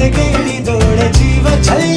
गेली दोड जीव छळी